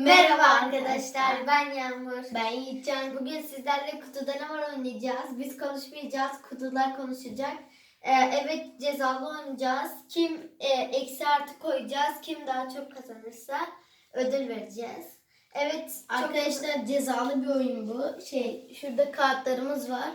Merhaba arkadaşlar, ben Yağmur. Ben Yiğitcan. Bugün sizlerle kutuda ne var oynayacağız. Biz konuşmayacağız, kutular konuşacak. Ee, evet cezalı oynayacağız. Kim e, eksi artı koyacağız, kim daha çok kazanırsa ödül vereceğiz. Evet çok- Arkadaşlar cezalı bir oyun bu. Şey şurada kağıtlarımız var.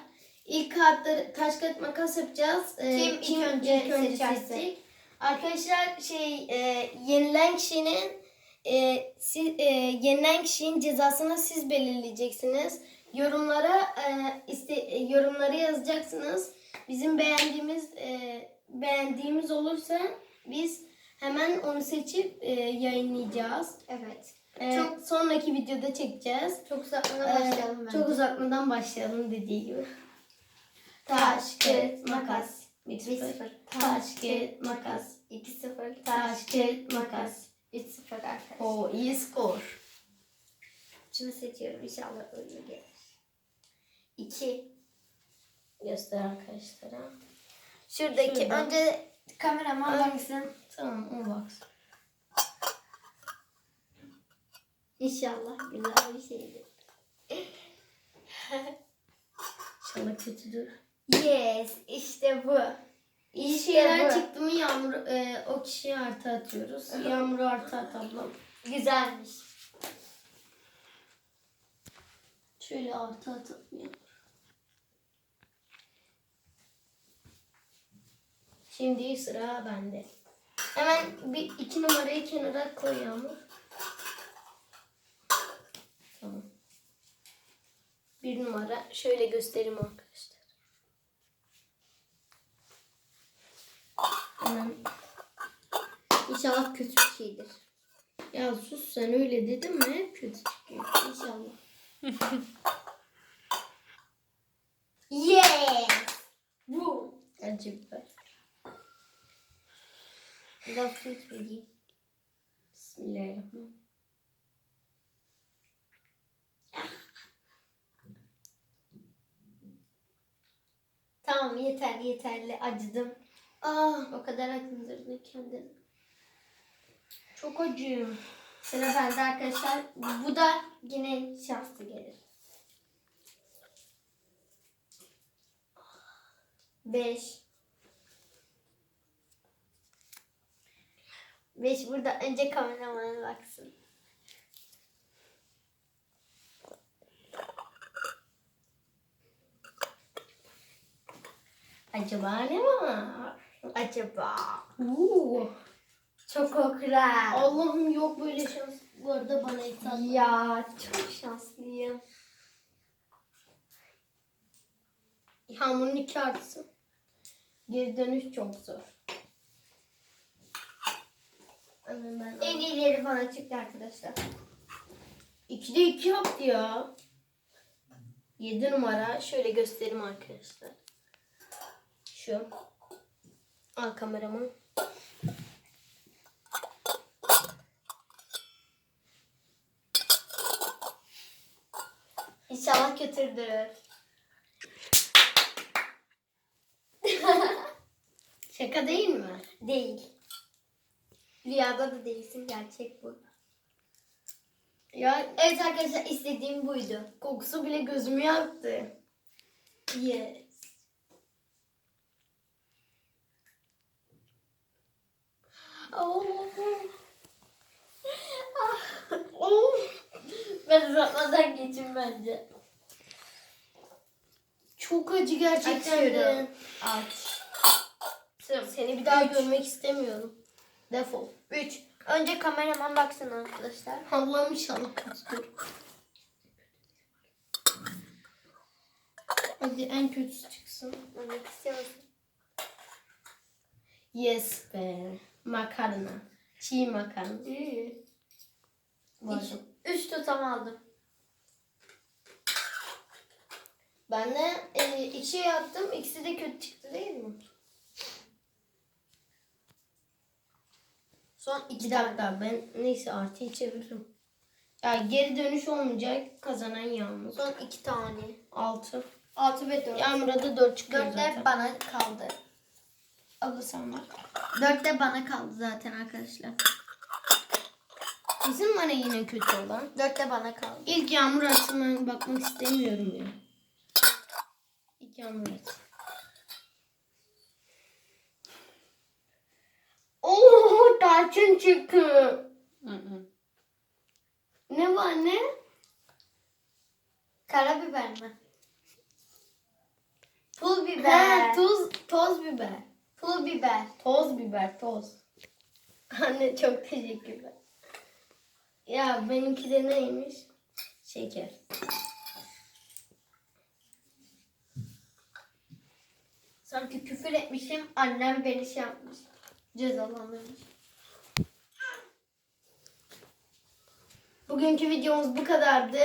İlk kağıtları taş kağıt makas yapacağız. Ee, Kim ilk önce ilk önce seçerse. seçecek. Arkadaşlar şey e, yenilen kişinin e, si- e, yenilen kişinin cezasını siz belirleyeceksiniz. Yorumlara e, iste, e, yorumları yazacaksınız. Bizim beğendiğimiz e, beğendiğimiz olursa biz hemen onu seçip e, yayınlayacağız. Evet. E, Çok- sonraki videoda çekeceğiz. Çok uzatmadan Ee, başlayalım bence. Çok uzatmadan başlayalım dediği gibi. Taş, kağıt, makas. 1-0. 1-0. Taş, kağıt, makas. 2-0. Taş, kağıt, makas. 3-0 arkadaşlar. O iyi skor. Şunu seçiyorum inşallah öyle gelir. 2. Göster arkadaşlara. Şuradaki Şurada. önce kameraman Ön- baksın. Tamam o baksın. İnşallah güzel bir şeydir. İnşallah kötüdür. Yes işte bu. İyi İşte şeyler bu. çıktı mı Yağmur, e, o kişiye artı atıyoruz. Yağmur'a artı at ablam. Güzelmiş. Şöyle artı Yağmur. Şimdi sıra bende. Hemen bir iki numarayı kenara koy Yağmur. Tamam. Bir numara. Şöyle göstereyim arkadaşlar. Hemen. İnşallah kötü bir şeydir. Ya sus sen öyle dedin mi? Hep kötü çıkıyor. İnşallah. yes. Bu. Biber. Biraz su içmeliyim. Bismillahirrahmanirrahim. Tamam yeterli yeterli acıdım. Ah O kadar acındırdın kendini. Çok acıyor. Sıra bende arkadaşlar. Bu da yine şanslı gelir. Beş. Beş burada önce kameramana baksın. Acaba ne var? Acaba. Uuu. Çok okra. Allah'ım yok böyle şans. Bu arada bana ithal. Ya çok şanslıyım. Yağmurun iki artısı. Geri dönüş çok zor. Hemen ben En iyileri bana çıktı arkadaşlar. İkide iki yaptı ya. Yedi numara. Şöyle göstereyim arkadaşlar. Şu. Al kameramı. İnşallah kötüdür. Şaka değil mi? Değil. Rüyada da değilsin gerçek bu. Ya Evet arkadaşlar istediğim buydu. kokusu bile gözümü yaktı. Yes. Ah. Of. Ben uzatmadan geçin bence. Çok acı gerçekten. Açıyorum. Aç. Seni bir daha görmek istemiyorum. Defol. 3. Önce kameraman baksın arkadaşlar. Allah'ım inşallah kötüdür. Hadi en kötüsü çıksın. Görmek istiyor musun? Yes be. Makarna. Çiğ makarna. İyi. Arada. 3 tutam aldım. Ben de e, iki yaptım. İkisi de kötü çıktı değil mi? Son 2 Bir dakika ben neyse artıyı çeviririm. Ya geri dönüş olmayacak. Kazanan Yağmur. Son 2 tane. Altı. 6 ve 4. Yağmur'a da dört çıkıyor 4 zaten. de bana kaldı. Abla sen bak. 4 de bana kaldı zaten arkadaşlar. Bizim bana yine kötü olan. Dört de bana kaldı. İlk yağmur atımına bakmak istemiyorum ya. İlk at. Oo tarçın çıktı. Hı hı. Ne var ne? Karabiber mi? Pul biber. Ha, tuz, toz biber. Pul biber. Toz biber, toz. Anne çok teşekkürler. Ya benimki de neymiş? Şeker. Sanki küfür etmişim. Annem beni şey yapmış. Cezalandırmış. Bugünkü videomuz bu kadardı.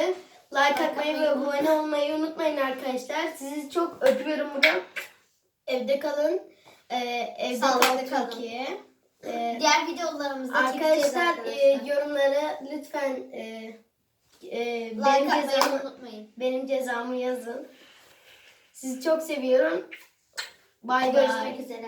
Like atmayı ve abone olmayı unutmayın arkadaşlar. Sizi çok öpüyorum buradan. Evde kalın. Ee, evde kalın. Türkiye. Ee, Diğer videolarımızda arkadaşlar, arkadaşlar. e, yorumlara lütfen e, e, like benim, cezamı, unutmayın. benim cezamı yazın. Sizi çok seviyorum. Bye bye. Görüşmek üzere.